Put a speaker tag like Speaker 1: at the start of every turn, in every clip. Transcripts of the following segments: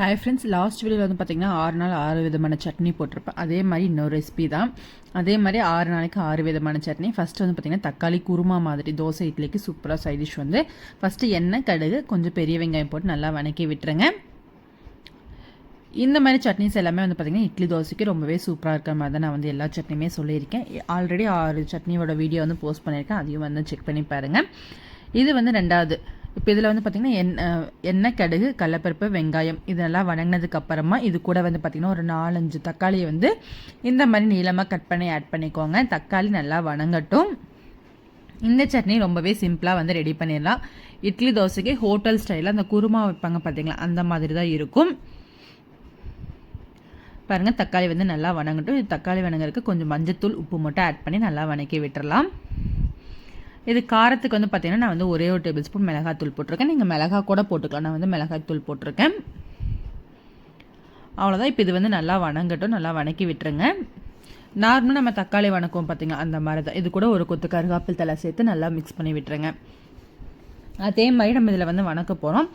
Speaker 1: Hi friends last வீடியோவில் வந்து பார்த்திங்கன்னா ஆறு நாள் ஆறு விதமான சட்னி போட்டிருப்பேன். அதே மாதிரி இன்னொரு ரெசிபி தான். அதே மாதிரி ஆறு நாளைக்கு ஆறு விதமான சட்னி. ஃபஸ்ட்டு வந்து பார்த்திங்கன்னா தக்காளி குருமா மாதிரி தோசை இட்லிக்கு சூப்பராக சைட் டிஷ் வந்து ஃபஸ்ட்டு எண்ணெய் கடுகு கொஞ்சம் பெரிய வெங்காயம் போட்டு நல்லா வணக்கி விட்டுருங்க. இந்த மாதிரி சட்னிஸ் எல்லாமே வந்து பார்த்திங்கன்னா இட்லி தோசைக்கு ரொம்பவே சூப்பராக இருக்கிற மாதிரி தான் நான் வந்து எல்லா சட்னியுமே சொல்லியிருக்கேன். ஆல்ரெடி ஆறு சட்னியோட வீடியோ வந்து போஸ்ட் பண்ணியிருக்கேன். அதையும் வந்து செக் பண்ணி பாருங்கள் இது வந்து ரெண்டாவது. இப்போ இதில் வந்து பார்த்திங்கன்னா எண் எண்ணெய் கடுகு கடலப்பருப்பு வெங்காயம் இதெல்லாம் வணங்கினதுக்கு அப்புறமா இது கூட வந்து பார்த்திங்கன்னா ஒரு நாலஞ்சு தக்காளியை வந்து இந்த மாதிரி நீளமாக கட் பண்ணி ஆட் பண்ணிக்கோங்க. தக்காளி நல்லா வணங்கட்டும். இந்த சட்னி ரொம்பவே சிம்பிளாக வந்து ரெடி பண்ணிடலாம். இட்லி தோசைக்கு ஹோட்டல் ஸ்டைலில் அந்த குருமா வைப்பாங்க பார்த்தீங்களா அந்த மாதிரி தான் இருக்கும். பாருங்கள் தக்காளி வந்து நல்லா வணங்கட்டும். தக்காளி வணங்குறதுக்கு கொஞ்சம் மஞ்சத்தூள் உப்பு மட்டும் ஆட் பண்ணி நல்லா வணக்கி விட்டுறலாம். இது காரத்துக்கு வந்து பார்த்திங்கன்னா நான் வந்து ஒரே ஒரு டேபிள் ஸ்பூன் மிளகாத்தூள் போட்டிருக்கேன். நீங்கள் மிளகா கூட போட்டுக்கலாம். நான் வந்து மிளகாத்தூள் போட்டிருக்கேன். அவ்வளோதான் இப்போ இது வந்து நல்லா வணங்கட்டும். நல்லா வணக்கி விட்டுருங்க. நார்மலாக நம்ம தக்காளி வணக்கம் பார்த்திங்க அந்த மாதிரி தான் இது கூட ஒரு கொத்து கருகாப்பில் தலை சேர்த்து நல்லா மிக்ஸ் பண்ணி விட்டுருங்க. அதே மாதிரி நம்ம இதில் வந்து வணக்க போகிறோம்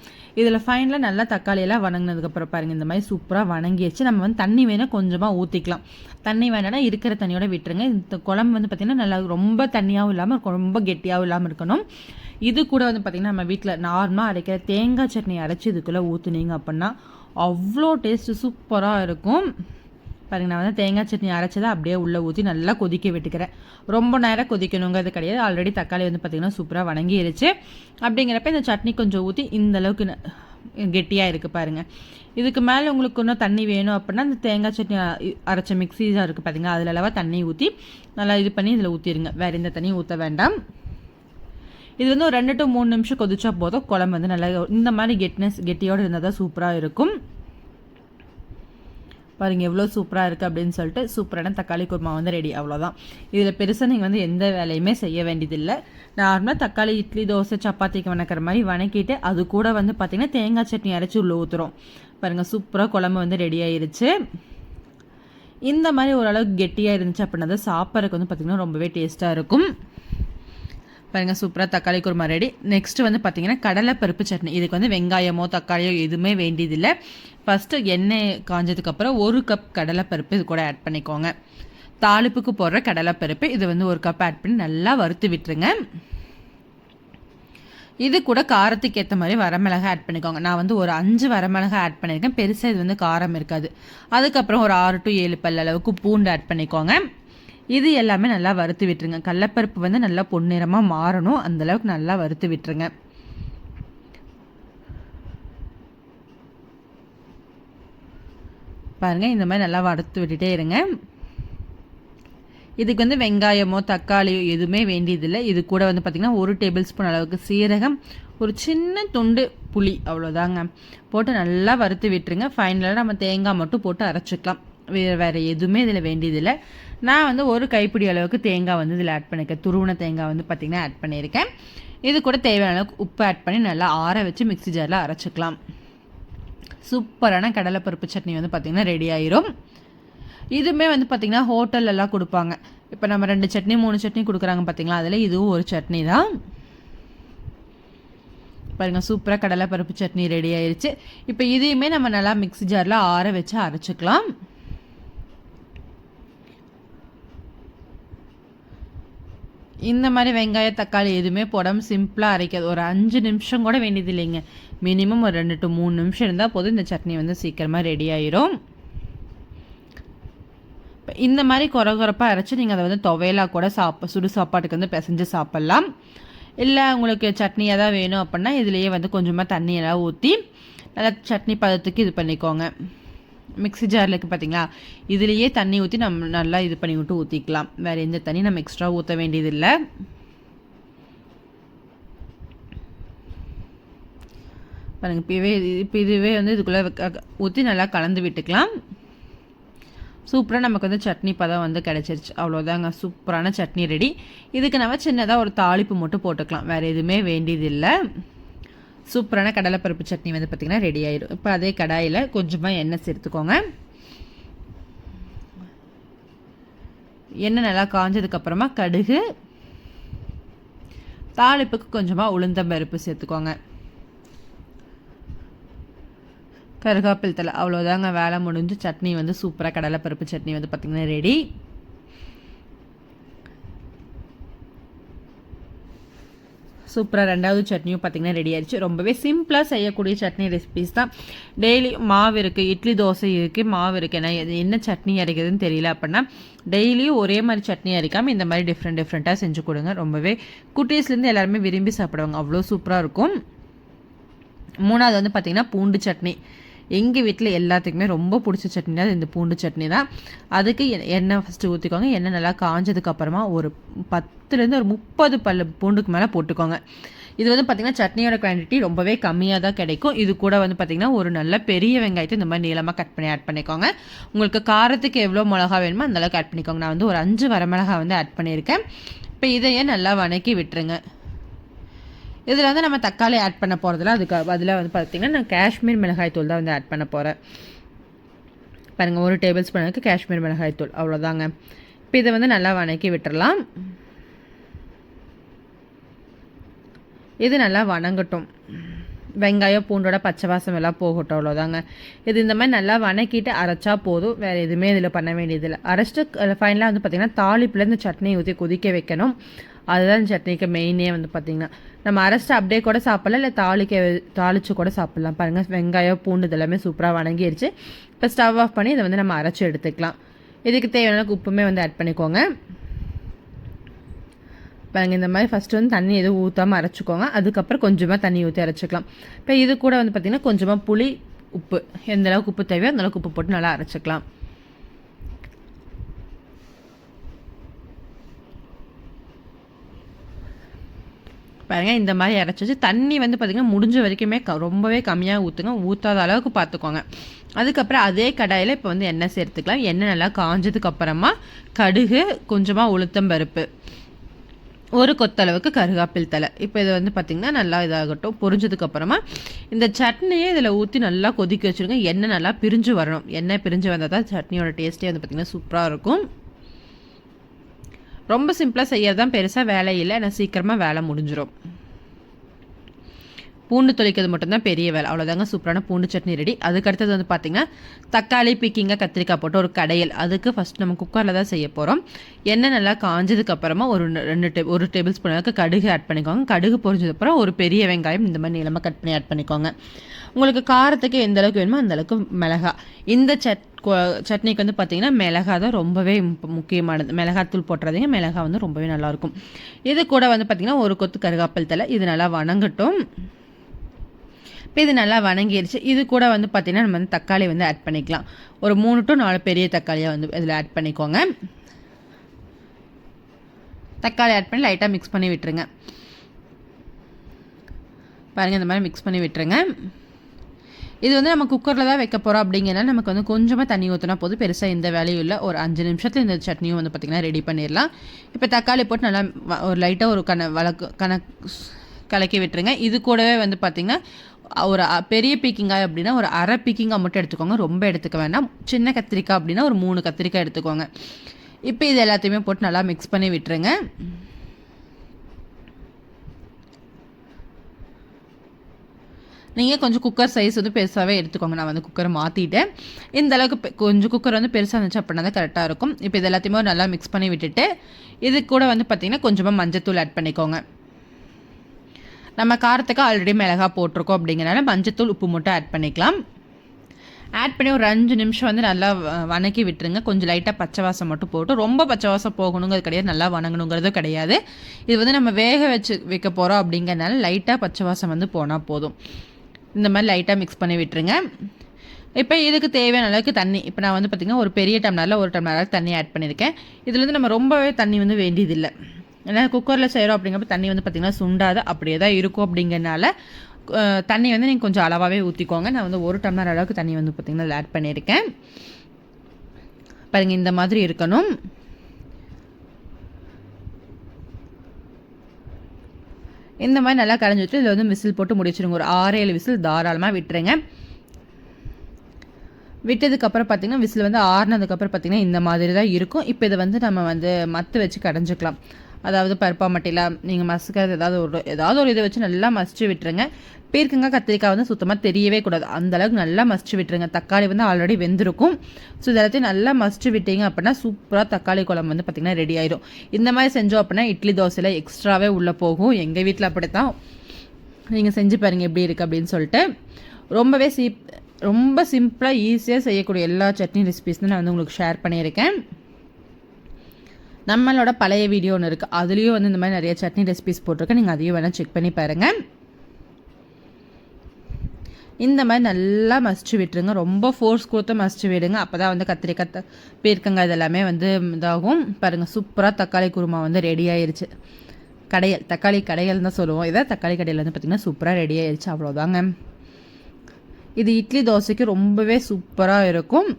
Speaker 1: இதில் ஃபைனலாக நல்லா தக்காளியெல்லாம் வணங்கினதுக்கப்புறம் பாருங்கள் இந்த மாதிரி சூப்பராக வணங்கிடுச்சு நம்ம வந்து தண்ணி வேணால் கொஞ்சமாக ஊற்றிக்கலாம் தண்ணி வேணாம்னா இருக்கிற தண்ணியோட விட்டுருங்க. இந்த குழம்பு வந்து பார்த்திங்கன்னா நல்லா ரொம்ப தண்ணியாகவும் இல்லாமல் ரொம்ப கெட்டியாகவும் இல்லாமல் இருக்கணும். இது கூட வந்து பார்த்திங்கன்னா நம்ம வீட்டில் நார்மலாக அரைக்கிற தேங்காய் சட்னி அரைச்சி இதுக்குள்ளே ஊற்றுனீங்க அப்படின்னா அவ்வளோ டேஸ்ட்டு சூப்பராக இருக்கும். பாருங்க நான் வந்து தேங்காய் சட்னி அரைச்சதை அப்படியே உள்ளே ஊற்றி நல்லா கொதிக்க விட்டுக்கிறேன். ரொம்ப நேரம் கொதிக்கணுங்கிறது கிடையாது. ஆல்ரெடி தக்காளி வந்து பார்த்திங்கன்னா சூப்பராக வணங்கிருச்சு. அப்படிங்கிறப்ப இந்த சட்னி கொஞ்சம் ஊற்றி இந்த அளவுக்கு கெட்டியாக இருக்குது பாருங்கள் இதுக்கு மேலே உங்களுக்கு இன்னும் தண்ணி வேணும் அப்படின்னா இந்த தேங்காய் சட்னி அரைச்ச மிக்சிஸாக இருக்குது பார்த்திங்க அதில் அளவாக தண்ணி ஊற்றி நல்லா இது பண்ணி இதில் ஊற்றிடுங்க வேறு எந்த தண்ணியும் ஊற்ற வேண்டாம். இது வந்து ஒரு ரெண்டு டு மூணு நிமிஷம் கொதிச்சா போதும். குழம்பு வந்து நல்லா இந்த மாதிரி கெட்னஸ் கெட்டியோடு இருந்தால் தான் சூப்பராக இருக்கும். பாருங்கள் எவ்வளோ சூப்பராக இருக்குது அப்படின்னு சொல்லிட்டு சூப்பரான தக்காளி குருமா வந்து ரெடி அவ்வளோதான் இதில் பெருசாக நீங்கள் வந்து எந்த வேலையுமே செய்ய வேண்டியதில்லை. நார்மலாக தக்காளி இட்லி தோசை சப்பாத்திக்கு வணக்கிற மாதிரி வணக்கிட்டு அது கூட வந்து பார்த்திங்கன்னா தேங்காய் சட்னி அரைச்சி உள்ளே ஊற்றுறோம் பாருங்கள் சூப்பராக குழம்பு வந்து ரெடி ஆயிருச்சு. இந்த மாதிரி ஓரளவுக்கு கெட்டியாக இருந்துச்சு அப்படின்னா சாப்பிட்றதுக்கு வந்து பார்த்திங்கன்னா ரொம்பவே டேஸ்ட்டாக இருக்கும். பாருங்கள் சூப்பராக தக்காளி குருமா ரெடி நெக்ஸ்ட் வந்து பார்த்தீங்கன்னா கடலைப்பருப்பு சட்னி. இதுக்கு வந்து வெங்காயமோ தக்காளியோ எதுவுமே வேண்டியதில்லை. ஃபஸ்ட்டு எண்ணெய் காஞ்சதுக்கப்புறம் ஒரு கப் கடலைப்பருப்பு இது கூட ஆட் பண்ணிக்கோங்க. தாளிப்புக்கு போடுற கடலைப்பருப்பு இது வந்து ஒரு கப் ஆட் பண்ணி நல்லா வறுத்து விட்டுருங்க. இது கூட காரத்துக்கு ஏற்ற மாதிரி வரமிளகா ஆட் பண்ணிக்கோங்க. நான் வந்து ஒரு அஞ்சு வரமிளகா ஆட் பண்ணியிருக்கேன். பெருசாக இது வந்து காரம் இருக்காது. அதுக்கப்புறம் ஒரு ஆறு டு ஏழு பல் அளவுக்கு பூண்டு ஆட் பண்ணிக்கோங்க. இது எல்லாமே நல்லா வறுத்து விட்டுருங்க. கடலப்பருப்பு வந்து நல்லா பொன்னிறமாக மாறணும். அந்தளவுக்கு நல்லா வறுத்து விட்டுருங்க. பாருங்கள் இந்த மாதிரி நல்லா வறுத்து விட்டுட்டே இருங்க. இதுக்கு வந்து வெங்காயமோ தக்காளியோ எதுவுமே வேண்டியதில்லை. இது கூட வந்து பார்த்திங்கன்னா ஒரு டேபிள் ஸ்பூன் அளவுக்கு சீரகம் ஒரு சின்ன துண்டு புளி அவ்வளோதாங்க. போட்டு நல்லா வறுத்து விட்டுருங்க. ஃபைனலாக நம்ம தேங்காய் மட்டும் போட்டு அரைச்சிக்கலாம். வேறு வேறு எதுவுமே இதில் வேண்டியதில்லை. நான் வந்து ஒரு கைப்பிடி அளவுக்கு தேங்காய் வந்து இதில் ஆட் பண்ணியிருக்கேன் துருவன தேங்காய் வந்து பார்த்திங்கன்னா ஆட் பண்ணியிருக்கேன் இது கூட தேவையான அளவுக்கு உப்பு ஆட் பண்ணி நல்லா ஆற வச்சு மிக்சி ஜாரில் அரைச்சிக்கலாம். சூப்பரான கடலைப்பருப்பு சட்னி வந்து பார்த்திங்கன்னா ரெடி ஆயிரும். இதுவுமே வந்து பார்த்திங்கன்னா ஹோட்டல்லலாம் கொடுப்பாங்க. இப்போ நம்ம ரெண்டு சட்னி மூணு சட்னி கொடுக்குறாங்க பார்த்திங்களா? அதில் இதுவும் ஒரு சட்னி தான். பாருங்கள் சூப்பராக கடலைப்பருப்பு சட்னி ரெடி ஆயிடுச்சு இப்போ இதையுமே நம்ம நல்லா மிக்ஸி ஜாரில் ஆற வச்சு அரைச்சிக்கலாம். இந்த மாதிரி வெங்காய தக்காளி எதுவுமே போடாமல் சிம்பிளாக அரைக்காது. ஒரு அஞ்சு நிமிஷம் கூட வேண்டியது இல்லைங்க. மினிமம் ஒரு ரெண்டு டு மூணு நிமிஷம் இருந்தால் போதும். இந்த சட்னி வந்து சீக்கிரமாக ரெடி ஆயிரும். இந்த மாதிரி குறை குறைப்பாக அரைச்சி நீங்கள் அதை வந்து துவையலாக கூட சாப்ப சுடு சாப்பாட்டுக்கு வந்து பிசைஞ்சு சாப்பிட்லாம். இல்லை உங்களுக்கு சட்னியாக தான் வேணும் அப்படின்னா இதுலேயே வந்து கொஞ்சமாக தண்ணியெல்லாம் ஊற்றி நல்லா சட்னி பதத்துக்கு இது பண்ணிக்கோங்க. மிக்ஸி ஜாரில் இருக்குது பார்த்தீங்களா இதுலேயே தண்ணி ஊற்றி நம்ம நல்லா இது பண்ணி விட்டு ஊற்றிக்கலாம் வேறு எந்த தண்ணி நம்ம எக்ஸ்ட்ரா ஊற்ற வேண்டியதில்லை. பாருங்க இப்போவே இப்போ இதுவே வந்து இதுக்குள்ளே ஊற்றி நல்லா கலந்து விட்டுக்கலாம். சூப்பராக நமக்கு வந்து சட்னி பதம் வந்து கிடச்சிருச்சு. அவ்வளோதாங்க சூப்பரான சட்னி ரெடி இதுக்கு நம்ம சின்னதாக ஒரு தாளிப்பு மட்டும் போட்டுக்கலாம். வேறு எதுவுமே வேண்டியதில்லை. சூப்பரான கடலைப்பருப்பு சட்னி வந்து பார்த்திங்கன்னா ரெடி ஆயிடும் இப்போ அதே கடாயில் கொஞ்சமாக எண்ணெய் சேர்த்துக்கோங்க. எண்ணெய் நல்லா காஞ்சதுக்கப்புறமா கடுகு தாளிப்புக்கு கொஞ்சமாக உளுந்தம்பருப்பு சேர்த்துக்கோங்க. கருகாப்பில் தலை அவ்வளோதாங்க வேலை முடிஞ்சு சட்னி வந்து சூப்பராக கடலைப்பருப்பு சட்னி வந்து பார்த்திங்கன்னா ரெடி சூப்பராக ரெண்டாவது சட்னியும் பார்த்திங்கன்னா ரெடி ஆயிடுச்சு. ரொம்பவே சிம்பிளாக செய்யக்கூடிய சட்னி ரெசிபிஸ் தான். டெய்லி மாவு இருக்குது இட்லி தோசை இருக்குது மாவு இருக்குது ஏன்னா என்ன சட்னி அரைக்கிறதுன்னு தெரியல அப்படின்னா டெய்லியும் ஒரே மாதிரி சட்னி அரைக்காமல் இந்த மாதிரி டிஃப்ரெண்ட் டிஃப்ரெண்ட்டாக செஞ்சு கொடுங்க. ரொம்பவே குட்டீஸ்லேருந்து எல்லாருமே விரும்பி சாப்பிடுவாங்க. அவ்வளோ சூப்பராக இருக்கும். மூணாவது வந்து பார்த்திங்கன்னா பூண்டு சட்னி. எங்கள் வீட்டில் எல்லாத்துக்குமே ரொம்ப பிடிச்ச சட்னி தான் இந்த பூண்டு சட்னி தான். அதுக்கு எண்ணெய் ஃபஸ்ட்டு ஊற்றிக்கோங்க எண்ணெய் நல்லா காஞ்சதுக்கப்புறமா ஒரு பத்துலேருந்து ஒரு முப்பது பல் பூண்டுக்கு மேலே போட்டுக்கோங்க. இது வந்து பார்த்திங்கன்னா சட்னியோட குவான்டிட்டி ரொம்பவே கம்மியாக தான் கிடைக்கும். இது கூட வந்து பார்த்திங்கன்னா ஒரு நல்ல பெரிய வெங்காயத்தை இந்த மாதிரி நீளமாக கட் பண்ணி ஆட் பண்ணிக்கோங்க. உங்களுக்கு காரத்துக்கு எவ்வளோ மிளகா வேணுமோ அந்தளவுக்கு ஆட் பண்ணிக்கோங்க. நான் வந்து ஒரு அஞ்சு வரமிளகா வந்து ஆட் பண்ணியிருக்கேன். இப்போ இதையே நல்லா வணக்கி விட்டுருங்க. இதில் வந்து நம்ம தக்காளி ஆட் பண்ண போகிறதுல அதுக்கு அதில் வந்து பார்த்திங்கன்னா நான் காஷ்மீர் மிளகாய் தூள் தான் வந்து ஆட் பண்ண போகிறேன் பாருங்கள் ஒரு டேபிள் ஸ்பூனுக்கு காஷ்மீர் மிளகாய் தூள். அவ்வளோதாங்க. இப்போ இதை வந்து நல்லா வணக்கி விட்டுறலாம். இது நல்லா வணங்கட்டும். வெங்காயம் பூண்டோட பச்சை வாசம் எல்லாம் போகட்டும் அவ்வளோதாங்க. இது இந்த மாதிரி நல்லா வணக்கிட்டு அரைச்சா போதும். வேறு எதுவுமே இதில் பண்ண வேண்டியதில்லை. அரைச்சிட்டு ஃபைனலாக வந்து பார்த்திங்கன்னா தாளிப்பில் இந்த சட்னி ஊற்றி கொதிக்க வைக்கணும். அதுதான் சட்னிக்கு மெயினே வந்து பார்த்திங்கன்னா நம்ம அரைச்சிட்டு அப்படியே கூட சாப்பிட்லாம். இல்லை தாளிக்க தாளித்து கூட சாப்பிட்லாம். பாருங்கள் வெங்காயம் பூண்டு இதெல்லாமே சூப்பராக வணங்கிடுச்சு இப்போ ஸ்டவ் ஆஃப் பண்ணி இதை வந்து நம்ம அரைச்சி எடுத்துக்கலாம். இதுக்கு தேவையான உப்புமே வந்து ஆட் பண்ணிக்கோங்க. பாருங்கள் இந்த மாதிரி ஃபஸ்ட்டு வந்து தண்ணி எதுவும் ஊற்றாமல் அரைச்சிக்கோங்க. அதுக்கப்புறம் கொஞ்சமாக தண்ணி ஊற்றி அரைச்சிக்கலாம். இப்போ இது கூட வந்து பார்த்திங்கன்னா கொஞ்சமாக புளி உப்பு. எந்த அளவுக்கு உப்பு தேவையோ அந்தளவுக்கு உப்பு போட்டு நல்லா அரைச்சிக்கலாம். பாருங்கள் இந்த மாதிரி இறச்சி வச்சு தண்ணி வந்து பார்த்திங்கன்னா முடிஞ்ச வரைக்குமே க ரொம்பவே கம்மியாக ஊற்றுங்க ஊற்றாத அளவுக்கு பார்த்துக்கோங்க அதுக்கப்புறம் அதே கடாயில் இப்போ வந்து எண்ணெய் சேர்த்துக்கலாம். எண்ணெய் நல்லா காஞ்சதுக்கு அப்புறமா கடுகு கொஞ்சமாக உளுத்தம் பருப்பு. ஒரு கொத்தளவுக்கு கருகாப்பில் தலை இப்போ இதை வந்து பார்த்திங்கன்னா நல்லா இதாகட்டும். பொரிஞ்சதுக்கப்புறமா இந்த சட்னியை இதில் ஊற்றி நல்லா கொதிக்க வச்சுருங்க. எண்ணெய் நல்லா பிரிஞ்சு வரணும். எண்ணெய் பிரிஞ்சு வந்தால் தான் சட்னியோட டேஸ்ட்டே வந்து பார்த்திங்கன்னா சூப்பராக இருக்கும். ரொம்ப சிம்பிளாக செய்யறது தான் பெருசாக வேலை இல்லை. ஆனால் சீக்கிரமாக வேலை முடிஞ்சிடும் பூண்டு தொளிக்கிறது மட்டும்தான் பெரிய வேலை. அவ்வளோதாங்க சூப்பரான பூண்டு சட்னி ரெடி அதுக்கு அடுத்தது வந்து பார்த்திங்கன்னா தக்காளி பிக்கிங்க கத்திரிக்காய் போட்டு ஒரு கடையல். அதுக்கு ஃபஸ்ட் நம்ம குக்கரில் தான் செய்ய போகிறோம் எண்ணெய் நல்லா காஞ்சதுக்கப்புறமா ஒரு ரெண்டு டே ஒரு டேபிள் ஸ்பூன் அளவுக்கு கடுகு ஆட் பண்ணிக்கோங்க. கடுகு பொரிஞ்சதுக்கப்புறம் ஒரு பெரிய வெங்காயம் இந்த மாதிரி நீளமாக கட் பண்ணி ஆட் பண்ணிக்கோங்க. உங்களுக்கு காரத்துக்கு எந்த அளவுக்கு வேணுமோ அந்த அளவுக்கு மிளகா. இந்த சட் சட்னிக்கு வந்து பார்த்திங்கன்னா மிளகா தான் ரொம்பவே முக்கியமானது. மிளகாத்தூள் போட்டுறதுங்க மிளகா வந்து ரொம்பவே நல்லாயிருக்கும் இது கூட வந்து பார்த்திங்கன்னா ஒரு கொத்து கருகாப்பல் தலை இது நல்லா வணங்கட்டும். இப்போ இது நல்லா வணங்கிடுச்சு இது கூட வந்து பார்த்திங்கன்னா நம்ம வந்து தக்காளி வந்து ஆட் பண்ணிக்கலாம். ஒரு மூணு டு நாலு பெரிய தக்காளியாக வந்து இதில் ஆட் பண்ணிக்கோங்க. தக்காளி ஆட் பண்ணி லைட்டாக மிக்ஸ் பண்ணி விட்டுருங்க. பாருங்கள் இந்த மாதிரி மிக்ஸ் பண்ணி விட்டுருங்க. இது வந்து நம்ம குக்கரில் தான் வைக்க போகிறோம் அப்படிங்கிறனால நமக்கு வந்து கொஞ்சமாக தண்ணி ஊற்றினா போதும். பெருசாக எந்த வேலையும் இல்லை. ஒரு அஞ்சு நிமிஷத்தில் இந்த சட்னியும் வந்து பார்த்திங்கன்னா ரெடி பண்ணிடலாம். இப்போ தக்காளி போட்டு நல்லா ஒரு லைட்டாக ஒரு கண வழக்கு கணக்கு கலக்கி விட்டுருங்க. இது கூடவே வந்து பார்த்திங்கன்னா ஒரு பெரிய பீக்கிங்காய் அப்படின்னா ஒரு அரை பீக்கிங்காய் மட்டும் எடுத்துக்கோங்க. ரொம்ப எடுத்துக்க வேண்டாம். சின்ன கத்திரிக்காய் அப்படின்னா ஒரு மூணு கத்திரிக்காய் எடுத்துக்கோங்க. இப்போ இது எல்லாத்தையுமே போட்டு நல்லா மிக்ஸ் பண்ணி விட்டுருங்க. நீங்கள் கொஞ்சம் குக்கர் சைஸ் வந்து பெருசாகவே எடுத்துக்கோங்க. நான் வந்து குக்கரை மாற்றிட்டேன் இந்த அளவுக்கு கொஞ்சம் குக்கர் வந்து பெருசாக இருந்துச்சு அப்படின்னா தான் கரெக்டாக இருக்கும். இப்போ இது எல்லாத்தையுமே நல்லா மிக்ஸ் பண்ணி விட்டுட்டு இது கூட வந்து பார்த்திங்கன்னா கொஞ்சமாக மஞ்சத்தூள் ஆட் பண்ணிக்கோங்க. நம்ம காரத்துக்கு ஆல்ரெடி மிளகா போட்டிருக்கோம் அப்படிங்கிறனால மஞ்சத்தூள் உப்பு மட்டும் ஆட் பண்ணிக்கலாம். ஆட் பண்ணி ஒரு அஞ்சு நிமிஷம் வந்து நல்லா வணக்கி விட்டுருங்க. கொஞ்சம் லைட்டாக பச்சை வாசம் மட்டும் போட்டு ரொம்ப பச்சை வாசம் போகணுங்கிறது கிடையாது. நல்லா வணங்கணுங்கிறதும் கிடையாது. இது வந்து நம்ம வேக வச்சு வைக்க போகிறோம் அப்படிங்கிறனால லைட்டாக பச்சை வாசம் வந்து போனால் போதும். இந்த மாதிரி லைட்டாக மிக்ஸ் பண்ணி விட்டுருங்க. இப்போ இதுக்கு தேவையான அளவுக்கு தண்ணி. இப்போ நான் வந்து பார்த்திங்கன்னா ஒரு பெரிய டம்ளரில் ஒரு டம்ளர் அளவுக்கு தண்ணி ஆட் பண்ணியிருக்கேன். இதில் வந்து நம்ம ரொம்பவே தண்ணி வந்து வேண்டியதில்லை. ஏன்னா குக்கரில் செய்கிறோம் அப்படிங்கிறப்ப தண்ணி வந்து பார்த்திங்கன்னா சுண்டாது அப்படியே தான் இருக்கும் அப்படிங்கிறனால தண்ணி வந்து நீங்கள் கொஞ்சம் அளவாகவே ஊற்றிக்கோங்க நான் வந்து ஒரு டம்ளர் அளவுக்கு தண்ணி வந்து பார்த்திங்கன்னா ஆட் பண்ணியிருக்கேன். பாருங்கள் இந்த மாதிரி இருக்கணும். இந்த மாதிரி நல்லா கரைஞ்சி வச்சு இதில் வந்து விசில் போட்டு முடிச்சிருங்க. ஒரு ஆறு ஏழு விசில் தாராளமாக விட்டுருங்க. விட்டதுக்கப்புறம் பார்த்திங்கன்னா விசில் வந்து ஆறுனதுக்கப்புறம் பார்த்திங்கன்னா இந்த மாதிரி தான் இருக்கும். இப்போ இதை வந்து நம்ம வந்து மத்து வச்சு கடைஞ்சிக்கலாம். அதாவது பருப்பாமட்டியில் நீங்கள் மசிக்கிறது ஏதாவது ஒரு ஏதாவது ஒரு இதை வச்சு நல்லா மசிச்சு விட்டுருங்க. பீர்க்கங்காய் கத்திரிக்காய் வந்து சுத்தமாக தெரியவே கூடாது. அந்தளவுக்கு நல்லா மசிச்சு விட்டுருங்க. தக்காளி வந்து ஆல்ரெடி வெந்திருக்கும். ஸோ இதெல்லாத்தையும் நல்லா மசிச்சு விட்டீங்க அப்படின்னா சூப்பராக தக்காளி குழம்பு வந்து பார்த்திங்கன்னா ரெடி ஆயிடும் இந்த மாதிரி செஞ்சோம் அப்படின்னா இட்லி தோசையில் எக்ஸ்ட்ராவே உள்ளே போகும். எங்கள் வீட்டில் அப்படி தான் நீங்கள் செஞ்சு பாருங்கள் எப்படி இருக்குது அப்படின்னு சொல்லிட்டு. ரொம்பவே சீப் ரொம்ப சிம்பிளாக ஈஸியாக செய்யக்கூடிய எல்லா சட்னி ரெசிபிஸ் நான் வந்து உங்களுக்கு ஷேர் பண்ணியிருக்கேன். நம்மளோட பழைய வீடியோ ஒன்று இருக்குது அதுலேயும் வந்து இந்த மாதிரி நிறைய சட்னி ரெசிபிஸ் போட்டிருக்கேன். நீங்கள் அதையும் வேணால் செக் பண்ணி பாருங்கள் இந்த மாதிரி நல்லா மசிச்சு விட்டுருங்க. ரொம்ப ஃபோர்ஸ் கொடுத்து மசிச்சு விடுங்க. அப்போ தான் வந்து கத்திரிக்காய் பீர்க்கங்காய் இதெல்லாமே வந்து இதாகும். பாருங்கள் சூப்பராக தக்காளி குருமா வந்து ரெடி ஆயிடுச்சு கடையல் தக்காளி கடையல் தான் சொல்லுவோம். இதை தக்காளி கடையில் வந்து பார்த்திங்கன்னா சூப்பராக ரெடி ஆயிடுச்சு அவ்வளோதாங்க இது இட்லி தோசைக்கு ரொம்பவே சூப்பராக இருக்கும்.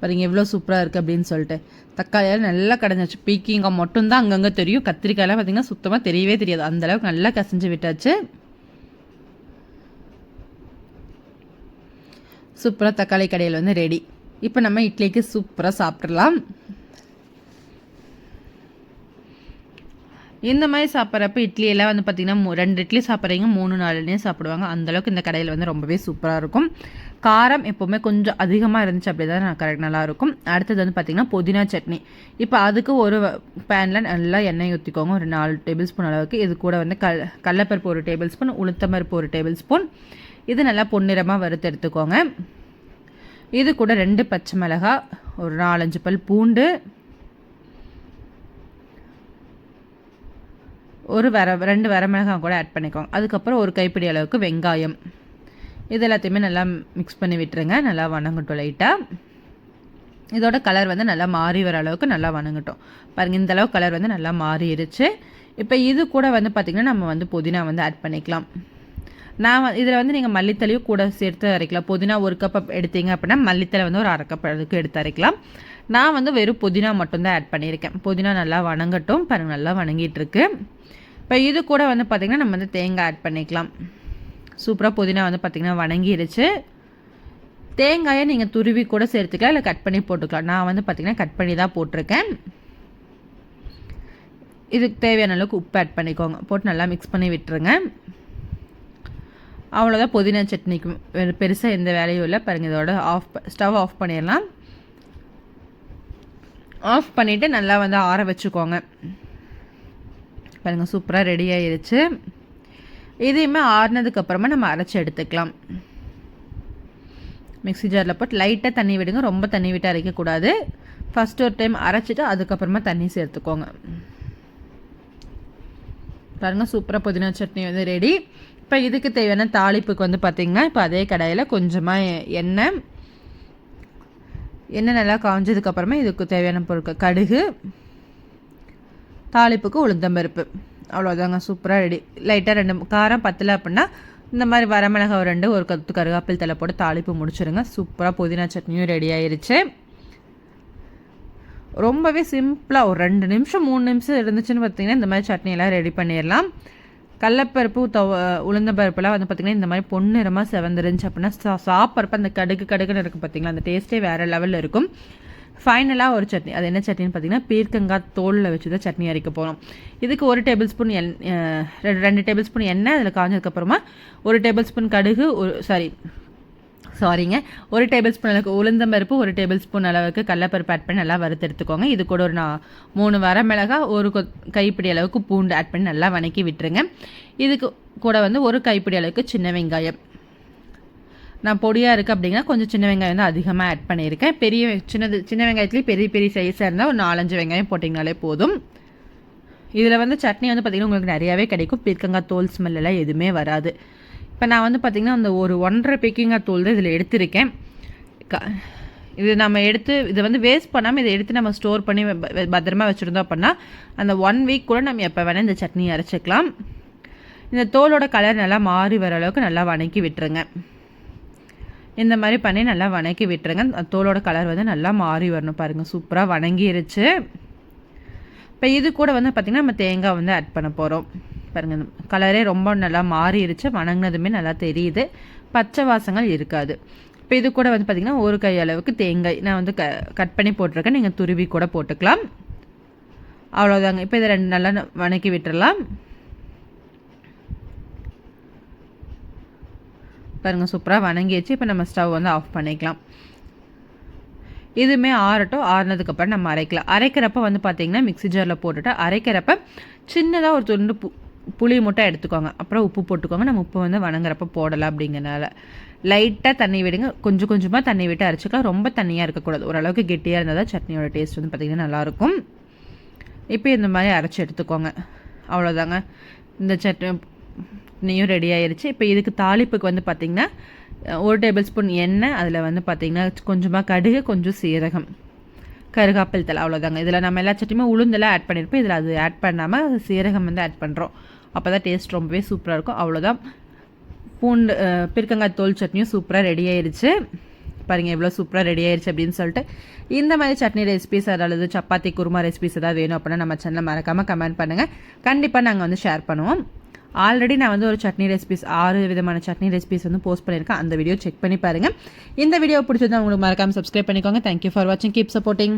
Speaker 1: பாருங்க எவ்வளோ சூப்பராக இருக்குது அப்படின்னு சொல்லிட்டு. தக்காளியெல்லாம் நல்லா கடைஞ்சாச்சு பீக்கிங்காய் மட்டும்தான் அங்கங்கே தெரியும். கத்திரிக்காயெல்லாம் பார்த்திங்கன்னா சுத்தமாக தெரியவே தெரியாது. அந்தளவுக்கு நல்லா கசஞ்சு விட்டாச்சு. சூப்பராக தக்காளி கடையில் வந்து ரெடி இப்போ நம்ம இட்லிக்கு சூப்பராக சாப்பிட்றலாம் இந்த மாதிரி சாப்பிட்றப்ப இட்லியெல்லாம் வந்து பார்த்திங்கன்னா ரெண்டு இட்லி சாப்பிட்றீங்க மூணு நாலுலேயே சாப்பிடுவாங்க. அந்தளவுக்கு இந்த கடையில் வந்து ரொம்பவே சூப்பராக இருக்கும். காரம் எப்போவுமே கொஞ்சம் அதிகமாக இருந்துச்சு அப்படி தான் கரெக்ட் நல்லாயிருக்கும் அடுத்தது வந்து பார்த்திங்கன்னா புதினா சட்னி. இப்போ அதுக்கு ஒரு பேனில் நல்லா எண்ணெய் ஊற்றிக்கோங்க ஒரு நாலு டேபிள் ஸ்பூன் அளவுக்கு. இது கூட வந்து கல் கடலப்பருப்பு ஒரு டேபிள் ஸ்பூன் உளுத்தம்பருப்பு ஒரு டேபிள் ஸ்பூன் இது நல்லா பொன்னிறமாக வறுத்து எடுத்துக்கோங்க. இது கூட ரெண்டு பச்சை மிளகா ஒரு நாலஞ்சு பல் பூண்டு ஒரு வர ரெண்டு வரமிளகாய் கூட ஆட் பண்ணிக்கோங்க. அதுக்கப்புறம் ஒரு கைப்பிடி அளவுக்கு வெங்காயம். இது எல்லாத்தையுமே நல்லா மிக்ஸ் பண்ணி விட்டுருங்க. நல்லா வணங்கட்டும் லைட்டாக இதோட கலர் வந்து நல்லா மாறி வர அளவுக்கு நல்லா வணங்கட்டும். பாருங்கள் இந்த அளவு கலர் வந்து நல்லா மாறிடுச்சு. இப்போ இது கூட வந்து பார்த்திங்கன்னா நம்ம வந்து புதினா வந்து ஆட் பண்ணிக்கலாம். நான் இதில் வந்து நீங்கள் மல்லித்தலையும் கூட சேர்த்து அரைக்கலாம். புதினா ஒரு கப் எடுத்தீங்க அப்படின்னா மல்லித்தலை வந்து ஒரு அரை கப் அளவுக்கு எடுத்து அரைக்கலாம். நான் வந்து வெறும் புதினா மட்டும்தான் ஆட் பண்ணியிருக்கேன். புதினா நல்லா வணங்கட்டும். பாருங்கள் நல்லா வணங்கிட்டு இருக்கு இப்போ இது கூட வந்து பார்த்திங்கன்னா நம்ம வந்து தேங்காய் ஆட் பண்ணிக்கலாம். சூப்பராக புதினா வந்து பார்த்திங்கன்னா வணங்கிருச்சு. தேங்காயை நீங்கள் துருவி கூட சேர்த்துக்கலாம் இல்லை கட் பண்ணி போட்டுக்கலாம். நான் வந்து பார்த்திங்கன்னா கட் பண்ணி தான் போட்டிருக்கேன். இதுக்கு தேவையான அளவுக்கு உப்பு ஆட் பண்ணிக்கோங்க. போட்டு நல்லா மிக்ஸ் பண்ணி விட்டுருங்க. அவ்வளோதான் புதினா சட்னிக்கு பெருசாக எந்த வேலையும் இல்லை. பாருங்கள் இதோட ஆஃப் ஸ்டவ் ஆஃப் பண்ணிடலாம். ஆஃப் பண்ணிவிட்டு நல்லா வந்து ஆற வச்சுக்கோங்க. பாருங்கள் சூப்பராக ரெடி ஆயிடுச்சு இதையுமே ஆறுனதுக்கப்புறமா நம்ம அரைச்சி எடுத்துக்கலாம். மிக்சி ஜாரில் போட்டு லைட்டாக தண்ணி விடுங்க. ரொம்ப தண்ணி விட்டு அரைக்கக்கூடாது ஃபஸ்ட் ஒரு டைம் அரைச்சிட்டு அதுக்கப்புறமா தண்ணி சேர்த்துக்கோங்க. பாருங்கள் சூப்பராக புதினா சட்னி வந்து ரெடி இப்போ இதுக்கு தேவையான தாளிப்புக்கு வந்து பார்த்திங்கன்னா இப்போ அதே கடையில் கொஞ்சமாக எண்ணெய் எண்ணெய் நல்லா காஞ்சதுக்கப்புறமா இதுக்கு தேவையான பொருட்கள். கடுகு தாளிப்புக்கு உளுந்தம்பருப்பு அவ்வளோதாங்க சூப்பராக ரெடி லைட்டாக ரெண்டு காரம் பத்தலை அப்படின்னா இந்த மாதிரி வரமிளகாய் ரெண்டு ஒரு கத்து கருகாப்பில் தலை போட்டு தாளிப்பு முடிச்சுருங்க. சூப்பராக புதினா சட்னியும் ரெடி ஆயிருச்சு. ரொம்பவே சிம்பிளாக ஒரு ரெண்டு நிமிஷம் மூணு நிமிஷம் இருந்துச்சுன்னு பார்த்தீங்கன்னா இந்த மாதிரி சட்னியெல்லாம் ரெடி பண்ணிடலாம். கடலப்பருப்பு தவ உளுந்தம்பருப்புலாம் வந்து பார்த்திங்கன்னா இந்த மாதிரி பொன்னிறமாக செவந்துருந்துச்சு அப்படின்னா சா சாப்பிட்றப்ப அந்த கடுகு கடுகுன்னு இருக்கும் பார்த்திங்களா அந்த டேஸ்ட்டே வேறு லெவலில் இருக்கும். ஃபைனலாக ஒரு சட்னி. அது என்ன சட்னின்னு பார்த்தீங்கன்னா பீர்க்கங்காய் தோலில் வச்சு தான் சட்னி அரைக்க போகிறோம் இதுக்கு ஒரு டேபிள் ஸ்பூன் எண் ரெண்டு டேபிள் ஸ்பூன் எண்ணெய் அதில் காஞ்சதுக்கப்புறமா ஒரு டேபிள் ஸ்பூன் கடுகு ஒரு சாரி சாரிங்க ஒரு டேபிள் ஸ்பூன் அளவுக்கு உளுந்தம்பருப்பு ஒரு டேபிள் ஸ்பூன் அளவுக்கு கடலப்பருப்பு ஆட் பண்ணி நல்லா வறுத்து எடுத்துக்கோங்க. இது கூட ஒரு நான் மூணு வர மிளகா ஒரு கைப்பிடி அளவுக்கு பூண்டு ஆட் பண்ணி நல்லா வணக்கி விட்டுருங்க. இதுக்கு கூட வந்து ஒரு கைப்பிடி அளவுக்கு சின்ன வெங்காயம். நான் பொடியாக இருக்குது அப்படின்னா கொஞ்சம் சின்ன வெங்காயம் வந்து அதிகமாக ஆட் பண்ணியிருக்கேன். பெரிய சின்னது சின்ன வெங்காயத்துலேயும் பெரிய பெரிய சைஸாக இருந்தால் ஒரு நாலஞ்சு வெங்காயம் போட்டிங்கனாலே போதும். இதில் வந்து சட்னி வந்து பார்த்திங்கன்னா உங்களுக்கு நிறையாவே கிடைக்கும். பீர்க்கங்காய் தோல் ஸ்மெல்லாம் எதுவுமே வராது. இப்போ நான் வந்து பார்த்திங்கன்னா அந்த ஒரு ஒன்றரை பீக்கிங்காய் தோல் தான் இதில் எடுத்திருக்கேன். இது நம்ம எடுத்து இதை வந்து வேஸ்ட் பண்ணாமல் இதை எடுத்து நம்ம ஸ்டோர் பண்ணி பத்திரமா வச்சுருந்தோம் அப்படின்னா அந்த ஒன் வீக் கூட நம்ம எப்போ வேணால் இந்த சட்னி அரைச்சிக்கலாம். இந்த தோலோட கலர் நல்லா மாறி வர அளவுக்கு நல்லா வணக்கி விட்டுருங்க. இந்த மாதிரி பண்ணி நல்லா வணக்கி விட்டுருங்க. தோலோட கலர் வந்து நல்லா மாறி வரணும் பாருங்கள் சூப்பராக வணங்கிருச்சு. இப்போ இது கூட வந்து பார்த்திங்கன்னா நம்ம தேங்காய் வந்து ஆட் பண்ண போகிறோம் பாருங்கள் கலரே ரொம்ப நல்லா மாறிடுச்சு வணங்கினதுமே நல்லா தெரியுது. பச்சை வாசங்கள் இருக்காது. இப்போ இது கூட வந்து பார்த்திங்கன்னா ஒரு கை அளவுக்கு தேங்காய். நான் வந்து க கட் பண்ணி போட்டிருக்கேன். நீங்கள் துருவி கூட போட்டுக்கலாம். அவ்வளோதாங்க இப்போ இதை ரெண்டு நல்லா வணக்கி விட்டுறலாம். பாருங்கள் சூப்பராக வணங்கிடுச்சு இப்போ நம்ம ஸ்டவ் வந்து ஆஃப் பண்ணிக்கலாம். இதுவுமே ஆறட்டும். ஆறுனதுக்கப்புறம் நம்ம அரைக்கலாம். அரைக்கிறப்ப வந்து பார்த்திங்கன்னா மிக்ஸி ஜாரில் போட்டுட்டு அரைக்கிறப்ப சின்னதாக ஒரு துண்டு புளி மட்டும் எடுத்துக்கோங்க. அப்புறம் உப்பு போட்டுக்கோங்க. நம்ம உப்பு வந்து வணங்குறப்ப போடலாம் அப்படிங்கிறனால. லைட்டாக தண்ணி விடுங்க. கொஞ்சம் கொஞ்சமாக தண்ணி விட்டு அரைச்சிக்கலாம். ரொம்ப தண்ணியாக இருக்கக்கூடாது. ஓரளவுக்கு கெட்டியாக இருந்தால் தான் சட்னியோட டேஸ்ட் வந்து பார்த்திங்கன்னா நல்லாயிருக்கும். இப்போ இந்த மாதிரி அரைச்சி எடுத்துக்கோங்க. அவ்வளோதாங்க இந்த சட்னியும் ரெடி ஆயிடுச்சு இப்போ இதுக்கு தாளிப்புக்கு வந்து பார்த்திங்கன்னா ஒரு டேபிள் ஸ்பூன் எண்ணெய் அதில் வந்து பார்த்திங்கன்னா கொஞ்சமாக கடுகு கொஞ்சம் சீரகம் கருகாப்பில் தலை அவ்வளோதாங்க இதில் நம்ம எல்லா சட்டியுமே உளுந்தெல்லாம் ஆட் பண்ணியிருப்போம் இதில் அது ஆட் பண்ணாமல் சீரகம் வந்து ஆட் பண்ணுறோம் அப்போ தான் டேஸ்ட் ரொம்பவே சூப்பராக இருக்கும். அவ்வளோதான் பூண்டு பிற்கங்காய் தோல் சட்னியும் சூப்பராக ரெடி ஆயிடுச்சு பாருங்கள் எவ்வளோ சூப்பராக ரெடி ஆயிடுச்சு அப்படின்னு சொல்லிட்டு. இந்த மாதிரி சட்னி ரெசிபிஸ் அதாவது சப்பாத்தி குருமா ரெசிபிஸ் ஏதாவது வேணும் அப்படின்னா நம்ம சேனலில் மறக்காமல் கமெண்ட் பண்ணுங்கள் கண்டிப்பாக நாங்கள் வந்து ஷேர் பண்ணுவோம். ஆல்ரெடி நான் வந்து ஒரு சட்னி ரெசிபிஸ் ஆறு விதமான சட்னி ரெசிபிஸ் வந்து போஸ்ட் பண்ணியிருக்கேன். அந்த வீடியோ செக் பண்ணி பாருங்கள் இந்த வீடியோ பிடிச்சது உங்களுக்கு மறக்காமல் சப்ஸ்கிரைப் பண்ணிக்கோங்க. தேங்க்யூ ஃபார் வாட்சிங் கீப் சப்போர்ட்டிங்